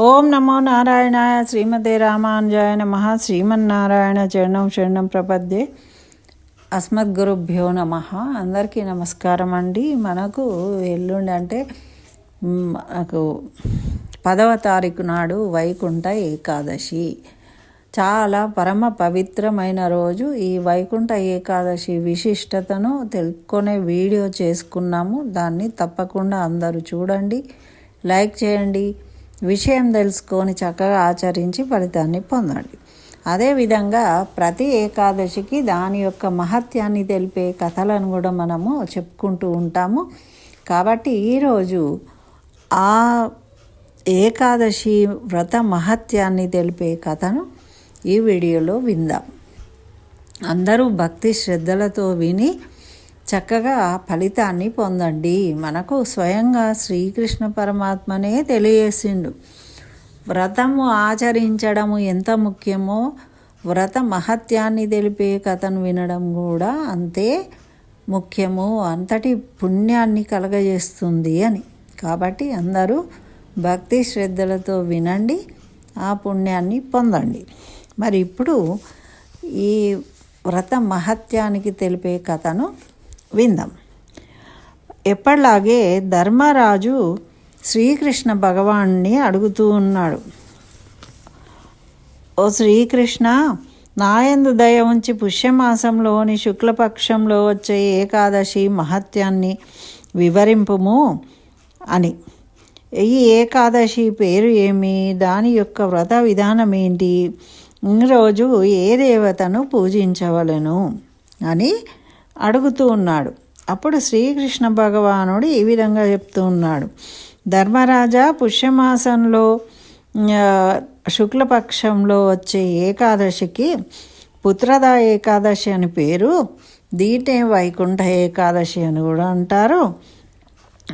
ఓం నమో నారాయణాయ శ్రీమతే రామానుజాయ నమ. శ్రీమన్నారాయణ చరణం శరణం ప్రపద్యే. అస్మద్గురుభ్యో నమ. అందరికీ నమస్కారం అండి. మనకు ఎల్లుండి అంటే మనకు పదవ తారీఖు నాడు వైకుంఠ ఏకాదశి. చాలా పరమ పవిత్రమైన రోజు. ఈ వైకుంఠ ఏకాదశి విశిష్టతను తెలుసుకునే వీడియో చేసుకున్నాము. దాన్ని తప్పకుండా అందరూ చూడండి. లైక్ చేయండి. విషయం తెలుసుకొని చక్కగా ఆచరించి ఫలితాన్ని పొందండి. అదేవిధంగా ప్రతి ఏకాదశికి దాని యొక్క మహత్యాన్ని తెలిపే కథలను కూడా మనము చెప్పుకుంటూ ఉంటాము. కాబట్టి ఈరోజు ఆ ఏకాదశి వ్రత మహత్యాన్ని తెలిపే కథను ఈ వీడియోలో విందాం. అందరూ భక్తి శ్రద్ధలతో విని చక్కగా ఫలితాన్ని పొందండి. మనకు స్వయంగా శ్రీకృష్ణ పరమాత్మనే తెలియజేసిండు. వ్రతము ఆచరించడము ఎంత ముఖ్యమో వ్రత మహత్యాన్ని తెలిపే కథను వినడం కూడా అంతే ముఖ్యము. అంతటి పుణ్యాన్ని కలగజేస్తుంది అని. కాబట్టి అందరూ భక్తి శ్రద్ధలతో వినండి ఆ పుణ్యాన్ని పొందండి. మరి ఇప్పుడు ఈ వ్రత మహత్యానికి తెలిపే కథను విందాం. ఎప్పటిలాగే ధర్మరాజు శ్రీకృష్ణ భగవాన్ని అడుగుతూ ఉన్నాడు. ఓ శ్రీకృష్ణ నాయందు దయ ఉంచి పుష్యమాసంలోని శుక్లపక్షంలో వచ్చే ఏకాదశి మహత్యాన్ని వివరింపుము అని. ఈ ఏకాదశి పేరు ఏమి? దాని యొక్క వ్రత విధానం ఏంటి? ఈరోజు ఏ దేవతను పూజించవలను? అని అడుగుతూ ఉన్నాడు. అప్పుడు శ్రీకృష్ణ భగవానుడు ఈ విధంగా చెప్తూ ఉన్నాడు. ధర్మరాజా పుష్యమాసంలో శుక్లపక్షంలో వచ్చే ఏకాదశికి పుత్రద ఏకాదశి అని పేరు దీటే వైకుంఠ ఏకాదశి అని కూడా అంటారు.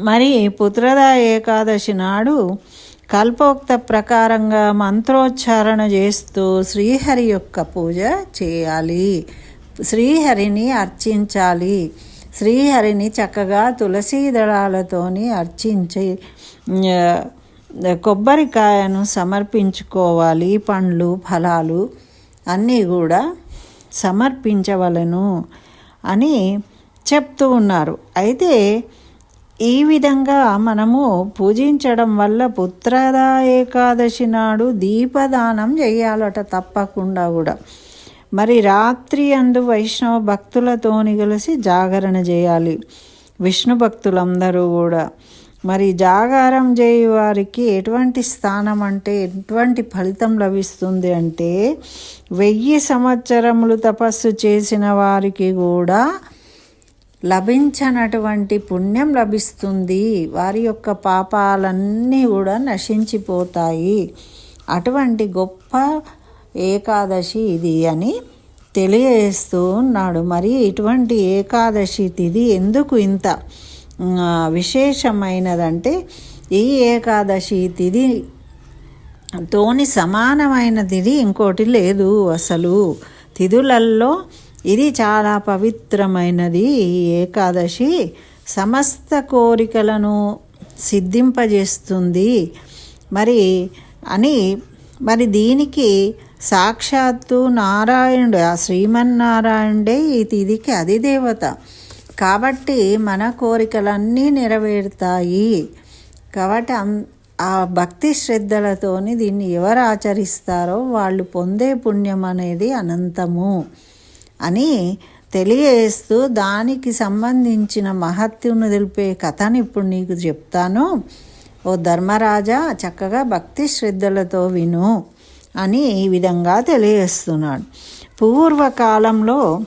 మరి పుత్రద ఏకాదశి నాడు కల్పోక్త ప్రకారంగా మంత్రోచ్చారణ చేస్తూ శ్రీహరి యొక్క పూజ చేయాలి. శ్రీహరిని అర్చించాలి. శ్రీహరిని చక్కగా తులసీ దళాలతోని అర్చించి కొబ్బరికాయను సమర్పించుకోవాలి. పండ్లు ఫలాలు అన్నీ కూడా సమర్పించవలను అని చెప్తూ ఉన్నారు. అయితే ఈ విధంగా మనము పూజించడం వల్ల పుత్రద ఏకాదశి నాడు దీపదానం చేయాలట తప్పకుండా కూడా. మరి రాత్రి అందు వైష్ణవ భక్తులతోని కలిసి జాగరణ చేయాలి. విష్ణు భక్తులందరూ కూడా. మరి జాగారం చేయు వారికి ఎటువంటి స్థానం అంటే ఎటువంటి ఫలితం లభిస్తుంది అంటే వెయ్యి సంవత్సరములు తపస్సు చేసిన వారికి కూడా లభించనటువంటి పుణ్యం లభిస్తుంది. వారి యొక్క పాపాలన్నీ కూడా నశించిపోతాయి. అటువంటి గొప్ప ఏకాదశి ఇది అని తెలియజేస్తూ ఉన్నాడు. మరి ఇటువంటి ఏకాదశి తిథి ఎందుకు ఇంత విశేషమైనదంటే ఈ ఏకాదశి తిథి తోని సమానమైన తిథి ఇంకోటి లేదు అసలు. తిథులల్లో ఇది చాలా పవిత్రమైనది. ఈ ఏకాదశి సమస్త కోరికలను సిద్ధింపజేస్తుంది. మరి అని మరి దీనికి సాక్షాత్తు నారాయణుడు ఆ శ్రీమన్నారాయణుడే ఈ తిథికి అధిదేవత. కాబట్టి మన కోరికలన్నీ నెరవేరుతాయి. కాబట్టి అం- ఆ భక్తి శ్రద్ధలతోని దీన్ని ఎవరు ఆచరిస్తారో వాళ్ళు పొందే పుణ్యం అనేది అనంతము అని తెలియజేస్తూ దానికి సంబంధించిన మహత్యను తెలిపే కథను ఇప్పుడు నీకు చెప్తాను. ఓ ధర్మరాజా చక్కగా భక్తి శ్రద్ధలతో విను. అని ఈ విధంగా తెలియజేస్తున్నాడు. పూర్వకాలంలో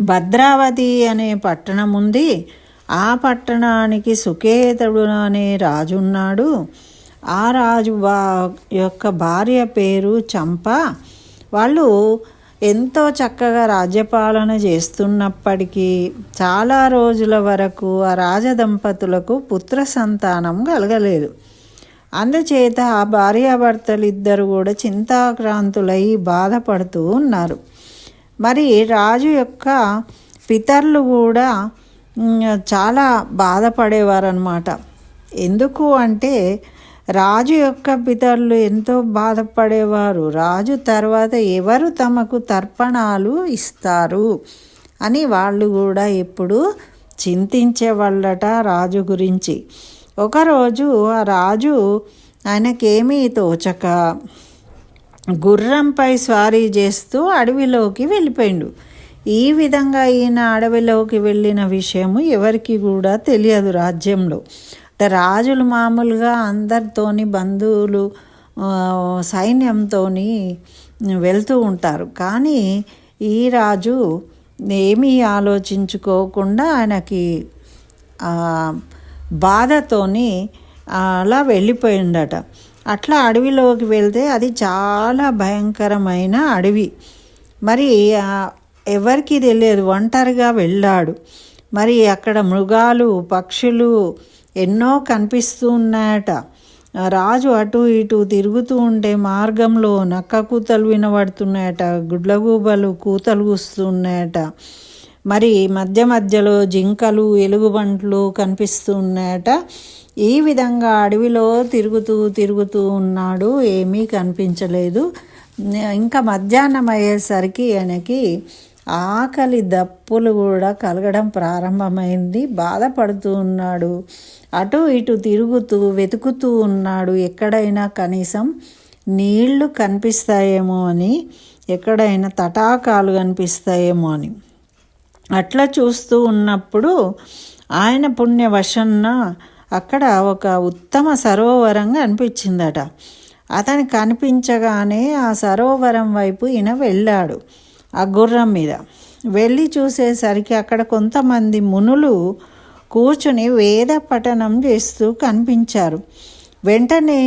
భద్రావతి అనే పట్టణం ఉంది. ఆ పట్టణానికి సుకేతుడు అనే రాజు ఉన్నాడు. ఆ రాజు బా యొక్క భార్య పేరు చంప. వాళ్ళు ఎంతో చక్కగా రాజ్యపాలన చేస్తున్నప్పటికీ చాలా రోజుల వరకు ఆ రాజదంపతులకు పుత్ర సంతానం కలగలేదు. అందుచేత ఆ భార్యాభర్తలు ఇద్దరు కూడా చింతాక్రాంతులై బాధపడుతూ ఉన్నారు. మరి రాజు యొక్క పితరులు కూడా చాలా బాధపడేవారనమాట ఎందుకు అంటే రాజు యొక్క పితరులు ఎంతో బాధపడేవారు. రాజు తర్వాత ఎవరు తమకు తర్పణాలు ఇస్తారు అని వాళ్ళు కూడా ఎప్పుడు చింతించేవాళ్ళట రాజు గురించి. ఒకరోజు ఆ రాజు ఆయనకేమీ తోచక గుర్రంపై స్వారీ చేస్తూ అడవిలోకి వెళ్ళిపోయిండు. ఈ విధంగా ఈయన అడవిలోకి వెళ్ళిన విషయము ఎవరికి కూడా తెలియదు రాజ్యంలో. అంటే రాజులు మామూలుగా అందరితోని బంధువులు సైన్యంతో వెళ్తూ ఉంటారు. కానీ ఈ రాజు ఏమీ ఆలోచించుకోకుండా ఆయనకి బాధతోని అలా వెళ్ళిపోయిందట. అట్లా అడవిలోకి వెళ్తే అది చాలా భయంకరమైన అడవి. మరి ఎవరికి తెలియదు. ఒంటరిగా వెళ్ళాడు. మరి అక్కడ మృగాలు పక్షులు ఎన్నో కనిపిస్తూ ఉన్నాయట. రాజు అటు ఇటు తిరుగుతూ ఉంటే మార్గంలో నక్క కూతలు వినబడుతున్నాయట. గుడ్లగూబలు కూతలు కూస్తున్నాయట మరి మధ్య మధ్యలో జింకలు ఎలుగుబంట్లు కనిపిస్తూ ఉన్నాయట. ఈ విధంగా అడవిలో తిరుగుతూ తిరుగుతూ ఉన్నాడు. ఏమీ కనిపించలేదు. ఇంకా మధ్యాహ్నం అయ్యేసరికి ఆయనకి ఆకలి దప్పులు కూడా కలగడం ప్రారంభమైంది. బాధపడుతూ ఉన్నాడు. అటు ఇటు తిరుగుతూ వెతుకుతూ ఉన్నాడు. ఎక్కడైనా కనీసం నీళ్ళు కనిపిస్తాయేమో అని ఎక్కడైనా తటాకాలు కనిపిస్తాయేమో అని. అట్లా చూస్తూ ఉన్నప్పుడు ఆయన పుణ్యవశన్న అక్కడ ఒక ఉత్తమ సరోవరంగా అనిపించిందట. అతని కనిపించగానే ఆ సరోవరం వైపు ఈయన వెళ్ళాడు ఆ గుర్రం మీద. వెళ్ళి చూసేసరికి అక్కడ కొంతమంది మునులు కూర్చుని వేద పఠనం చేస్తూ కనిపించారు. వెంటనే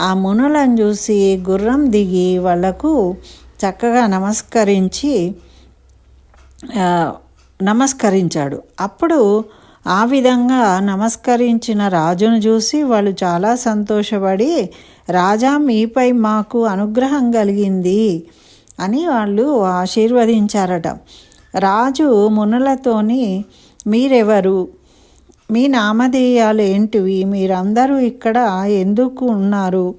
ఆ మునులను చూసి గుర్రం దిగి వాళ్ళకు చక్కగా నమస్కరించి నమస్కరించాడు. అప్పుడు ఆ విధంగా నమస్కరించిన రాజును చూసి వాళ్ళు చాలా సంతోషపడి రాజా మీపై మాకు అనుగ్రహం కలిగింది అని వాళ్ళు ఆశీర్వదించారట. రాజు మునులతోని మీరెవరు? మీ నామధేయాలు ఏంటివి? మీరందరూ ఇక్కడ ఎందుకు ఉన్నారు?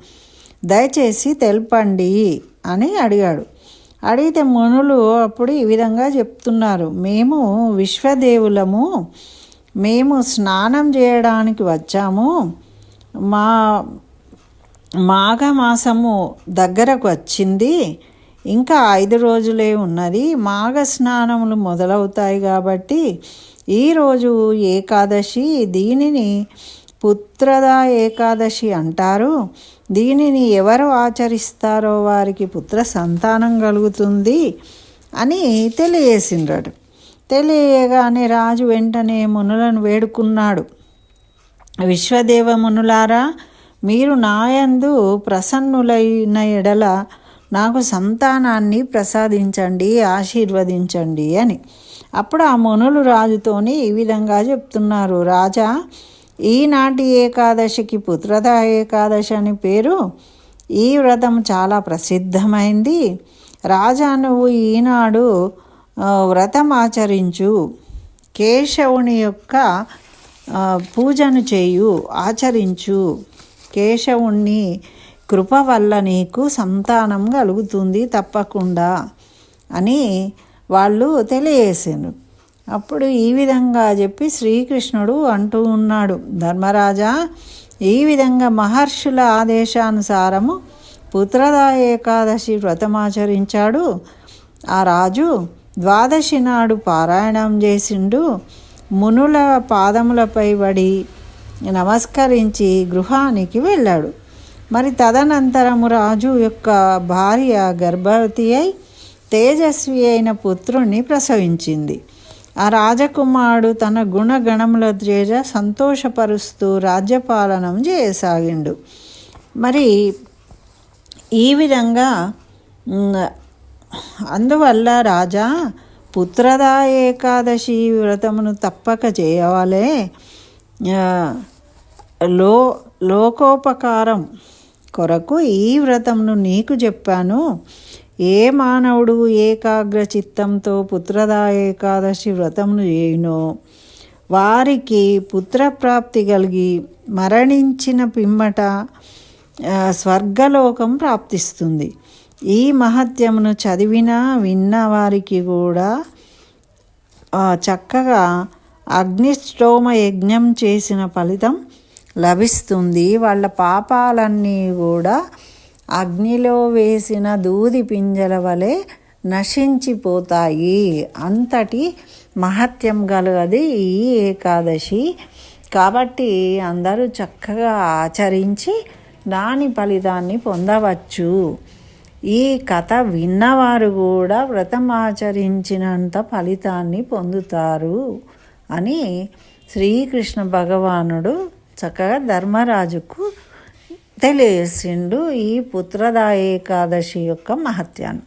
దయచేసి తెలపండి అని అడిగాడు. అడిగితే మునులు అప్పుడు ఈ విధంగా చెప్తున్నారు. మేము విశ్వదేవులము మేము స్నానం చేయడానికి వచ్చాము. మా మాఘమాసము దగ్గరకు వచ్చింది. ఇంకా ఐదు రోజులే ఉన్నది. మాఘ స్నానములు మొదలవుతాయి కాబట్టి ఈరోజు ఏకాదశి దీనిని పుత్రద ఏకాదశి అంటారు. దీనిని ఎవరు ఆచరిస్తారో వారికి పుత్ర సంతానం కలుగుతుంది అని తెలియజేసిండ్రాడు. తెలియగానే రాజు వెంటనే మునులను వేడుకున్నాడు. విశ్వదేవ మునులారా మీరు నాయందు ప్రసన్నులైన ఎడల నాకు సంతానాన్ని ప్రసాదించండి ఆశీర్వదించండి అని. అప్పుడు ఆ మునులు రాజుతోని ఈ విధంగా చెప్తున్నారు. రాజా ఈనాటి ఏకాదశికి పుత్రద ఏకాదశి అని పేరు. ఈ వ్రతం చాలా ప్రసిద్ధమైంది. రాజా నువ్వు ఈనాడు వ్రతం ఆచరించు. కేశవుని యొక్క పూజను చేయు ఆచరించు. కేశవుణ్ణి కృప వల్ల నీకు సంతానం కలుగుతుంది తప్పకుండా అని వాళ్ళు తెలియజేసారు అప్పుడు ఈ విధంగా చెప్పి శ్రీకృష్ణుడు అంటూ ఉన్నాడు ధర్మరాజా ఈ విధంగా మహర్షుల ఆదేశానుసారము పుత్రదా ఏకాదశి వ్రతమాచరించాడు ఆ రాజు ద్వాదశి నాడు పారాయణం చేసిండు. మునుల పాదములపై పడి నమస్కరించి గృహానికి వెళ్ళాడు. మరి తదనంతరము రాజు యొక్క భార్య గర్భవతి అయి తేజస్వి అయిన పుత్రుణ్ణి ప్రసవించింది. ఆ రాజకుమారుడు తన గుణగణముల చేజ సంతోషపరుస్తూ రాజ్యపాలనం చేయసాగిండు మరి ఈ విధంగా అందువల్ల రాజా పుత్రదా ఏకాదశి వ్రతమును తప్పక చేయవాలే. లో లోకోపకారం కొరకు ఈ వ్రతమును నీకు చెప్పాను. ఏ మానవుడు ఏకాగ్ర చిత్తంతో పుత్రదా ఏకాదశి వ్రతమును చేయునో వారికి పుత్రప్రాప్తి కలిగి మరణించిన పిమ్మట స్వర్గలోకం ప్రాప్తిస్తుంది. ఈ మహత్యమును చదివిన విన్న వారికి కూడా చక్కగా అగ్నిష్టోమ యజ్ఞం చేసిన ఫలితం లభిస్తుంది. వాళ్ళ పాపాలన్నీ కూడా అగ్నిలో వేసిన దూది పింజల వలె నశించిపోతాయి. అంతటి మహత్యం గలది ఈ ఏకాదశి. కాబట్టి అందరూ చక్కగా ఆచరించి దాని ఫలితాన్ని పొందవచ్చు. ఈ కథ విన్నవారు కూడా వ్రతం ఆచరించినంత ఫలితాన్ని పొందుతారు అని శ్రీకృష్ణ భగవానుడు చక్కగా ధర్మరాజుకు తెలియసిండు ఈ పుత్రదా ఏకాదశి యొక్క మహత్యాన్ని.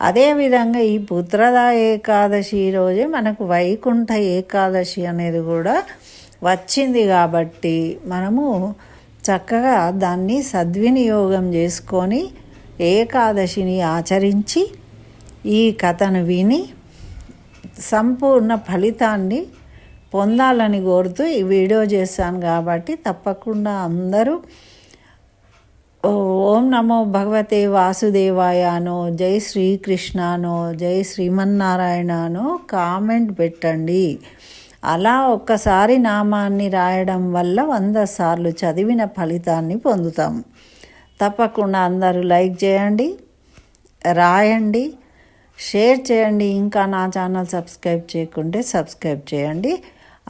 అదేవిధంగా ఈ పుత్రదా ఏకాదశి రోజే మనకు వైకుంఠ ఏకాదశి అనేది కూడా వచ్చింది కాబట్టి మనము చక్కగా దాన్ని సద్వినియోగం చేసుకొని ఏకాదశిని ఆచరించి ఈ కథను విని సంపూర్ణ ఫలితాన్ని పొందాలని కోరుతూ ఈ వీడియో చేశాను కాబట్టి తప్పకుండా అందరూ ఓం నమో భగవతే వాసుదేవాయానో జై శ్రీకృష్ణానో జై శ్రీమన్నారాయణనో కామెంట్ పెట్టండి. అలా ఒక్కసారి నామాన్ని రాయడం వల్ల వంద సార్లు చదివిన ఫలితాన్ని పొందుతాం. తప్పకుండా అందరూ లైక్ చేయండి రాయండి షేర్ చేయండి. ఇంకా నా ఛానల్ సబ్స్క్రైబ్ చేయకుంటే సబ్స్క్రైబ్ చేయండి.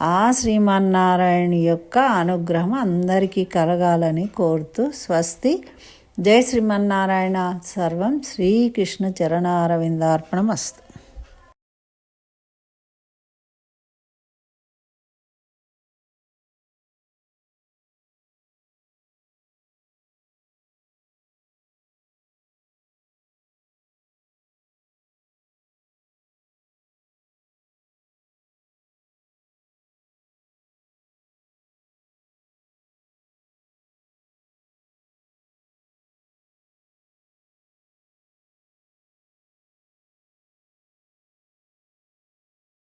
ఆ శ్రీమన్నారాయణ యొక్క అనుగ్రహం అందరికీ కలగాలని కోరుతూ స్వస్తి. జై శ్రీమన్నారాయణ. సర్వం శ్రీకృష్ణ చరణారవిందార్పణం అస్తు